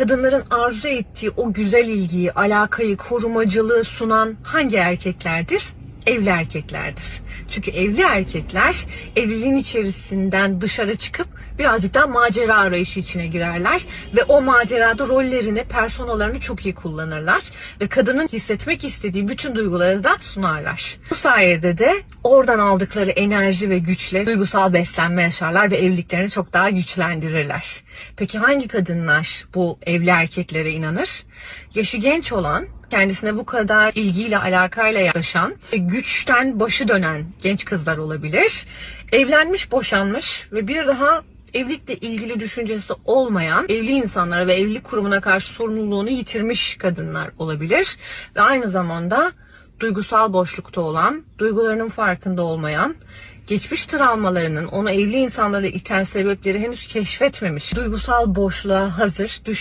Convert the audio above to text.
kadınların arzu ettiği o güzel ilgiyi, alakayı, korumacılığı sunan hangi erkeklerdir? Evli erkeklerdir. Çünkü evli erkekler evliliğin içerisinden dışarı çıkıp birazcık daha macera arayışı içine girerler ve o macerada rollerini, personalarını çok iyi kullanırlar ve kadının hissetmek istediği bütün duyguları da sunarlar. Bu sayede de oradan aldıkları enerji ve güçle duygusal beslenme yaşarlar ve evliliklerini çok daha güçlendirirler. Peki hangi kadınlar bu evli erkeklere inanır? Yaşı genç olan, kendisine bu kadar ilgiyle, alakayla yaklaşan, güçten başı dönen genç kızlar olabilir. Evlenmiş, boşanmış ve bir daha evlilikle ilgili düşüncesi olmayan, evli insanlara ve evlilik kurumuna karşı sorumluluğunu yitirmiş kadınlar olabilir. Ve aynı zamanda duygusal boşlukta olan, duygularının farkında olmayan, geçmiş travmalarının onu evli insanlara iten sebepleri henüz keşfetmemiş, duygusal boşluğa hazır,